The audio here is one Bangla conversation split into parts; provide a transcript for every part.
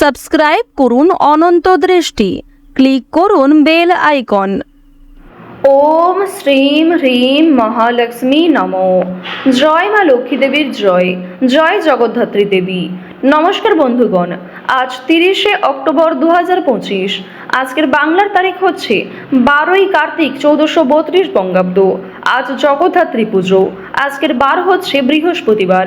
সাবস্ক্রাইব করুন অনন্ত দৃষ্টি। ক্লিক করুন বেল আইকন। ওম শ্রীম হ্রিম মহালক্ষ্মী নমো। জয় মা লক্ষ্মী দেবীর জয়। জয় জগদ্ধাত্রী দেবী। নমস্কার বন্ধুগণ, আজ তিরিশে অক্টোবর দু পঁচিশ। আজকের বাংলার তারিখ হচ্ছে বারোই কার্তিক চৌদ্দশো বত্রিশ বঙ্গাব্দ। আজ জগদ্ধাত্রী পুজো। আজকের বার হচ্ছে বৃহস্পতিবার।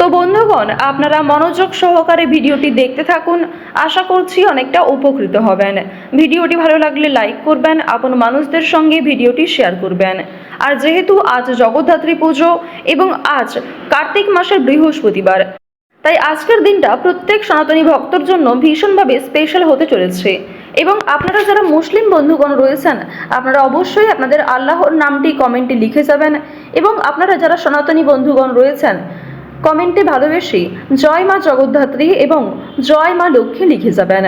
তো বন্ধুগণ, আপনারা মনোযোগ সহকারে ভিডিওটি দেখতে থাকুন। আশা করছি অনেকটা উপকৃত হবেন। ভিডিওটি ভালো লাগলে লাইক করবেন, আপন মানুষদের সঙ্গে ভিডিওটি শেয়ার করবেন। আর যেহেতু আজ জগদ্ধাত্রী পুজো এবং আজ কার্তিক মাসের বৃহস্পতিবার, তাই আজকের দিনটা প্রত্যেক সনাতনী ভক্তর জন্য ভীষণভাবে স্পেশাল হতে চলেছে। এবং আপনারা যারা মুসলিম বন্ধুগণ রয়েছেন, আপনারা অবশ্যই আপনাদের আল্লাহর নামটি কমেন্টে লিখে যাবেন। এবং আপনারা যারা সনাতনী বন্ধুগণ রয়েছেন কমেন্টে ভালোবেসে জয় মা জগদ্ধাত্রী এবং জয় মা লক্ষ্মী লিখে যাবেন।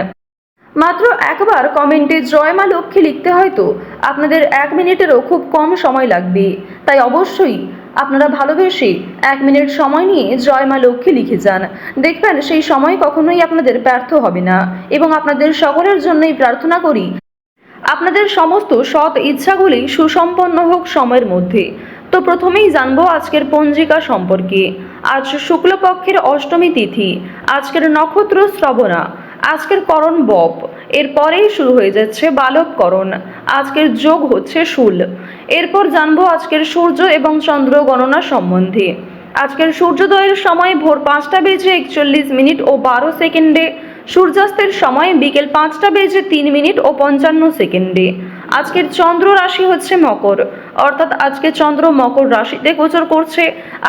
মাত্র একবার কমেন্টে জয় মা লক্ষ্মী লিখতে হয়তো আপনাদের এক মিনিটেরও খুব কম সময় লাগবে। তাই অবশ্যই আপনারা ভালোবেসে এক মিনিট সময় নিয়ে জয় মা লক্ষ্মী লিখে যান। দেখবেন সেই সময় কখনোই আপনাদের ব্যর্থ হবে না এবং আপনাদের সকলের জন্যই প্রার্থনা করি, আপনাদের সমস্ত সৎ ইচ্ছাগুলি সুসম্পন্ন হোক সময়ের মধ্যে। তো প্রথমেই জানব আজকের পঞ্জিকা সম্পর্কে। আজ শুক্লপক্ষের অষ্টমী তিথি, আজকের নক্ষত্র শ্রবণা, আজকের করণ বপ, এরপরেই শুরু হয়ে যাচ্ছে বালক করণ আজকের যোগ হচ্ছে শুল। এরপর জানব আজকের সূর্য এবং চন্দ্র গণনা সম্বন্ধে। আজকের সূর্যোদয়ের সময় ভোর পাঁচটা বেজে একচল্লিশ মিনিট ও বারো সেকেন্ডে, সূর্যাস্তের সময় বিকেল পাঁচটা বেজে তিন মিনিট ও পঞ্চান্ন সেকেন্ডে। আজকের চন্দ্র রাশি হচ্ছে মকর। অর্থাৎ আজকে চন্দ্র মকর রাশিতে গোচর করছে।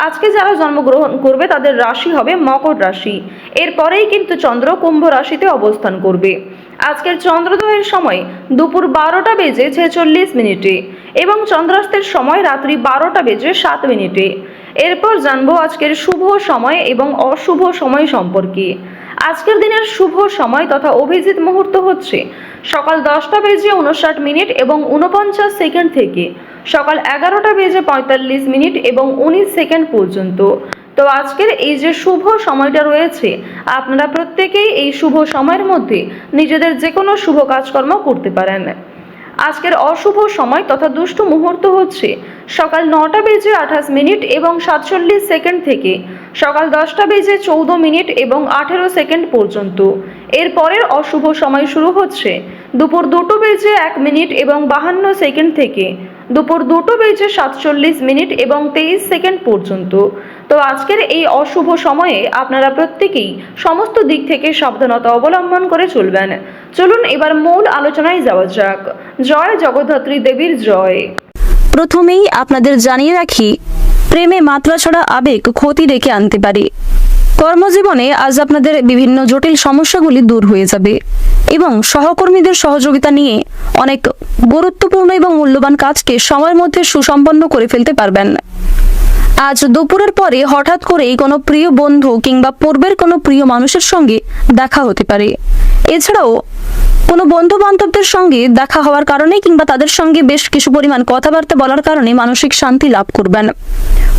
আজকে যারা জন্মগ্রহণ করবে, তাদের রাশি হবে মকর রাশি। এরপরেই কিন্তু চন্দ্র কুম্ভ রাশিতে অবস্থান করবে। আজকের চন্দ্রোদয়ের সময় দুপুর বারোটা বেজে ছেচল্লিশ মিনিটে এবং চন্দ্রাস্তের সময় রাত্রি বারোটা বেজে সাত মিনিটে। এরপর জানব আজকের শুভ সময় এবং অশুভ সময় সম্পর্কে। আজকের দিনের শুভ সময় তথা অভিজিৎ মুহূর্ত হচ্ছে সকাল দশটা বেজে উনষাট মিনিট এবং উনপঞ্চাশ সেকেন্ড থেকে সকাল এগারোটা বেজে পঁয়তাল্লিশ মিনিট এবং উনিশ সেকেন্ড পর্যন্ত। তো আজকের এই যে শুভ সময়টা রয়েছে, আপনারা প্রত্যেকেই এই শুভ সময়ের মধ্যে নিজেদের যে কোনো শুভ কাজকর্ম করতে পারেন। আজকের অশুভ সময় তথা দুষ্ট মুহূর্ত হচ্ছে সকাল নটা বেজে আঠাশ মিনিট এবং সাতচল্লিশ সেকেন্ড থেকে সকাল দশটা বেজে চৌদ্দ মিনিট এবং আঠেরো সেকেন্ড পর্যন্ত। এরপরের অশুভ সময় শুরু হচ্ছে দুপুর দুটো বেজে এক মিনিট এবং বাহান্ন সেকেন্ড থেকে। দুপুর দুটো বেজে সাতচল্লিশ মিনিট এবং তেইশ সেকেন্ড পর্যন্ত। তো আজকের এই অশুভ সময়ে আপনারা প্রত্যেকেই সমস্ত দিক থেকে সাবধানতা অবলম্বন করে চলবেন। চলুন এবার মূল আলোচনায় যাওয়া যাক। জয় জগদ্ধাত্রী দেবীর জয়। প্রথমেই আপনাদের জানিয়ে রাখি, প্রেমে মাত্রা ছড়া আবেগ ক্ষতি ডেকে আনতে পারে। কর্মজীবনে আজ আপনাদের বিভিন্ন জটিল সমস্যাগুলি দূর হয়ে যাবে এবং সহকর্মীদের সহযোগিতা নিয়ে অনেক গুরুত্বপূর্ণ এবং মূল্যবান কাজকে সময়ের মধ্যে সুসম্পন্ন করে ফেলতে পারবেন। আজ দুপুরের পরে হঠাৎ করেই কোনো প্রিয় বন্ধু কিংবা পূর্বের কোনো প্রিয় মানুষের সঙ্গে দেখা হতে পারে। এছাড়াও কোনো বন্ধু বান্ধবদের সঙ্গে দেখা হওয়ার কারণে কিংবা তাদের সঙ্গে বেশ কিছু পরিমাণ কথাবার্তা বলার কারণে মানসিক শান্তি লাভ করবেন।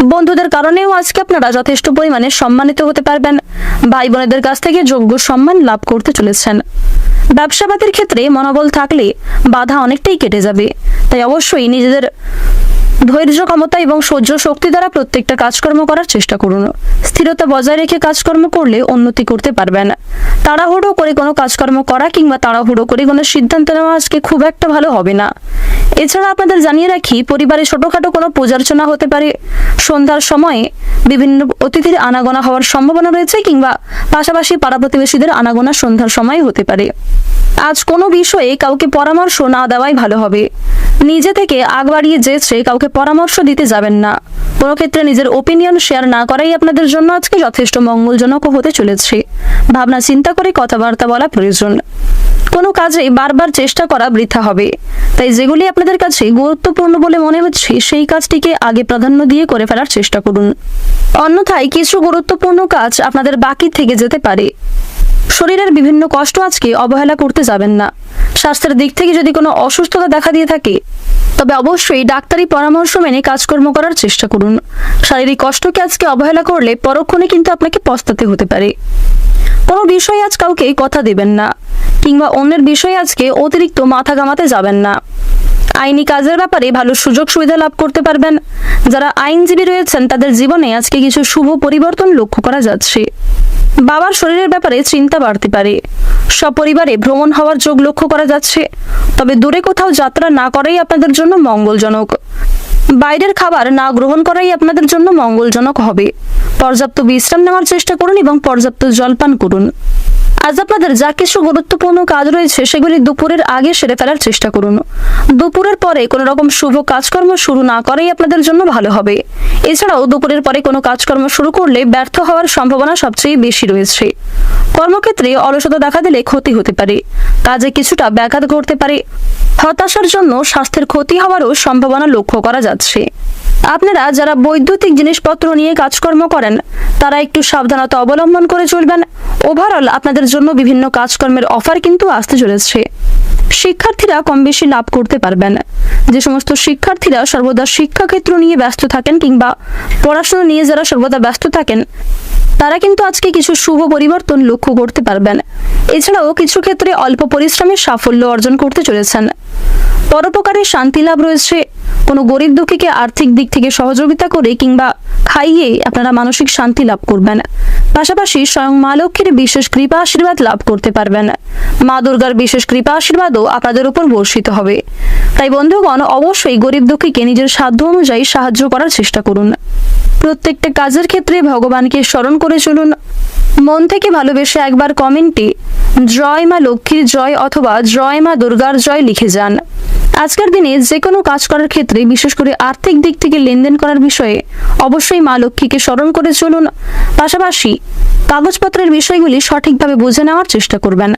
বন্ধুদের কারণেও আজকে আপনারা যথেষ্ট পরিমাণে সম্মানিত হতে পারবেন। ভাই বোনেদের কাছ থেকে যোগ্য সম্মান লাভ করতে চলেছেন। ব্যবসাবাদের ক্ষেত্রে মনোবল থাকলে বাধা অনেকটাই কেটে যাবে। তাই অবশ্যই নিজেদের ধৈর্য, ক্ষমতা এবং সহ্য শক্তি দ্বারা প্রত্যেকটা কাজকর্ম করার চেষ্টা করুন। স্থিরতা বজায় রেখে কাজকর্ম করলে উন্নতি করতে পারবেন। তাড়াহুড়ো করে কোনো কাজকর্ম করা কিংবা তাড়াহুড়ো করে কোনো সিদ্ধান্ত নেওয়া আজকে খুব একটা ভালো হবে না। এছাড়া আপনাদের জানিয়ে রাখি, পরিবারে ছোটখাটো কোনো পূজার্চনা হতে পারে। সন্ধ্যার সময়ে বিভিন্ন অতিথির আনাগোনা হওয়ার সম্ভাবনা রয়েছে কিংবা পাশাপাশি পাড়া প্রতিবেশীদের আনাগোনা সন্ধ্যার সময় হতে পারে। আজ কোনো বিষয়ে কাউকে পরামর্শ না দেওয়াই ভালো হবে। নিজে থেকে আগ বাড়িয়ে যেচে কাউকে পরামর্শ দিতে যাবেন না। কোনো ক্ষেত্রে নিজের ওপিনিয়ন শেয়ার না করাই আপনাদের জন্য আজকে যথেষ্ট মঙ্গলজনক হতে চলেছে। ভাবনা চিন্তা করে কথাবার্তা বলা প্রয়োজন। কোনো কাজে বারবার চেষ্টা করা বৃথা হবে। তাই যেগুলি আপনাদের কাছে গুরুত্বপূর্ণ বলে মনে হচ্ছে, সেই কাজটিকে আগে প্রাধান্য দিয়ে করে ফেলার চেষ্টা করুন। অন্যথায় কিছু গুরুত্বপূর্ণ কাজ আপনাদের বাকি থেকে যেতে পারে। শরীরের বিভিন্ন কষ্ট আজকে অবহেলা করতে যাবেন না। স্বাস্থ্যের দিক থেকে যদি কোনো অসুস্থতা দেখা দিয়ে থাকে, তবে অবশ্যই ডাক্তারি পরামর্শ মেনে কাজকর্ম করার চেষ্টা করুন। শারীরিক কষ্টকে আজকে অবহেলা করলে পরক্ষণে কিন্তু আপনাকে পস্তাতে হতে পারে। কোনো বিষয়ে আজ কাউকে কথা দেবেন না, কিংবা অন্যের বিষয়ে আজকে অতিরিক্ত মাথা ঘামাতে যাবেন না। আইনি কাজের ব্যাপারে ভালো সুযোগ সুবিধা লাভ করতে পারবেন। যারা আইনজীবী রয়েছেন, তাদের জীবনে আজকে কিছু শুভ পরিবর্তন লক্ষ্য করা যাচ্ছে। বাবার শরীরের ব্যাপারে চিন্তা বাড়তে পারে। সপরিবারে ভ্রমণ হওয়ার যোগ লক্ষ্য করা যাচ্ছে। তবে দূরে কোথাও যাত্রা না করাই আপনাদের জন্য মঙ্গলজনক। বাইরের খাবার না গ্রহণ করাই আপনাদের জন্য মঙ্গলজনক হবে। পর্যাপ্ত বিশ্রাম নেওয়ার চেষ্টা করুন এবং পর্যাপ্ত জলপান করুন। আজ আপনাদের যা কিছু গুরুত্বপূর্ণ কাজ রয়েছে, সেগুলি দুপুরের আগে সেরে ফেলার চেষ্টা করুন। দুপুরের পরে কোনো রকম শুভ কাজকর্ম শুরু না করাই আপনাদের জন্য ভালো হবে। এছাড়াও দুপুরের পরে কোনো কাজকর্ম শুরু করলে ব্যর্থ হওয়ার সম্ভাবনা সবচেয়ে বেশি রয়েছে। কর্মক্ষেত্রে অলসতা দেখা দিলে ক্ষতি হতে পারে। কাজে কিছুটা ব্যাঘাত ঘটতে পারে। হতাশার জন্য স্বাস্থ্যের ক্ষতি হওয়ারও সম্ভাবনা লক্ষ্য করা যাচ্ছে। আপনারা যারা বৈদ্যুতিক জিনিসপত্র নিয়ে কাজকর্ম করেন, তারা একটু সাবধানতা অবলম্বন করে চলবেন। ওভারঅল আপনাদের জন্য বিভিন্ন কাজকর্মের অফার কিন্তু আসতে চলেছে। শিক্ষার্থীরা কম বেশি লাভ করতে পারবেন। যে সমস্ত শিক্ষার্থীরা সর্বদা শিক্ষাক্ষেত্র নিয়ে ব্যস্ত থাকেন কিংবা পড়াশোনা নিয়ে যারা সর্বদা ব্যস্ত থাকেন, তারা কিন্তু আজকে কিছু শুভ পরিবর্তন লক্ষ্য করতে পারবেন। এছাড়াও কিছু ক্ষেত্রে অল্প পরিশ্রমে সাফল্য অর্জন করতে চলেছেন। পরোপকারে শান্তি লাভ রয়েছে। কোনো গরিব দুঃখীকে আর্থিক দিক থেকে সহযোগিতা করে কিংবা খাইয়ে আপনারা মানসিক শান্তি লাভ করবেন। পাশাপাশি স্বয়ং মা লক্ষ্মীর বিশেষ কৃপা আশীর্বাদ লাভ করতে পারবেন। মা দুর্গার বিশেষ কৃপা আশীর্বাদও আপনাদের উপর বর্ষিত হবে। তাই বন্ধুগণ, অবশ্যই গরিব দুঃখীকে নিজের সাধ্য অনুযায়ী সাহায্য করার চেষ্টা করুন। প্রত্যেকটা কাজের ক্ষেত্রে ভগবানকে স্মরণ করে চলুন। মন থেকে ভালোবেসে একবার কমেন্টে, জয় মা লক্ষ্মীর জয় অথবা, জয় মা দুর্গার জয় লিখে যান। আজকের দিনে যে কোনো কাজ করার ক্ষেত্রে, বিশেষ করে আর্থিক দিক থেকে লেনদেন করার বিষয়ে, অবশ্যই মা লক্ষ্মীকে স্মরণ করে চলুন। পাশাপাশি, কাগজপত্রের বিষয়গুলি সঠিকভাবে বুঝে নেওয়ার চেষ্টা করবেন।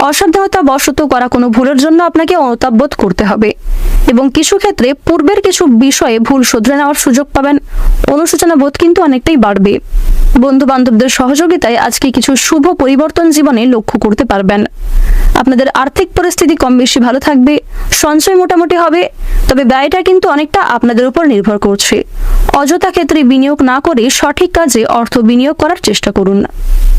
অসাবধানতা বশত করা কোনো ভুলের জন্য আপনাকে অনুতাপবোধ করতে হবে এবং কিছু ক্ষেত্রে পূর্বের কিছু বিষয়ে ভুল শুধরে নেওয়ার সুযোগ পাবেন। অনুশোচনা বোধ কিন্তু অনেকটাই বাড়বে। বন্ধু বান্ধবদের সহযোগিতায় আজকে কিছু শুভ পরিবর্তন জীবনে লক্ষ্য করতে পারবেন। আপনাদের আর্থিক পরিস্থিতি কম বেশি ভালো থাকবে, সঞ্চয় মোটামুটি হবে, তবে ব্যয়টা কিন্তু অনেকটা আপনাদের উপর নির্ভর করছে। অযথা ক্ষেত্রে বিনিয়োগ না করে সঠিক কাজে অর্থ বিনিয়োগ করার চেষ্টা করুন।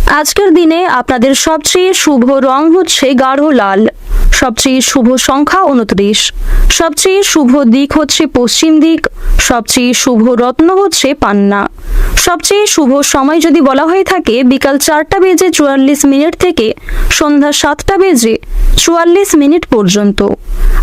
আজকের দিনে আপনাদের সবচেয়ে শুভ রং হচ্ছে গাঢ় লাল। সবচেয়ে শুভ সংখ্যা উনত্রিশ। সবচেয়ে শুভ দিক হচ্ছে পশ্চিম দিক। সবচেয়ে শুভ রত্ন হচ্ছে পান্না। সবচেয়ে শুভ সময় যদি বলা হয়ে থাকে, বিকাল চারটা বেজে চুয়াল্লিশ মিনিট থেকে সন্ধ্যা সাতটা বেজে চুয়াল্লিশ মিনিট পর্যন্ত।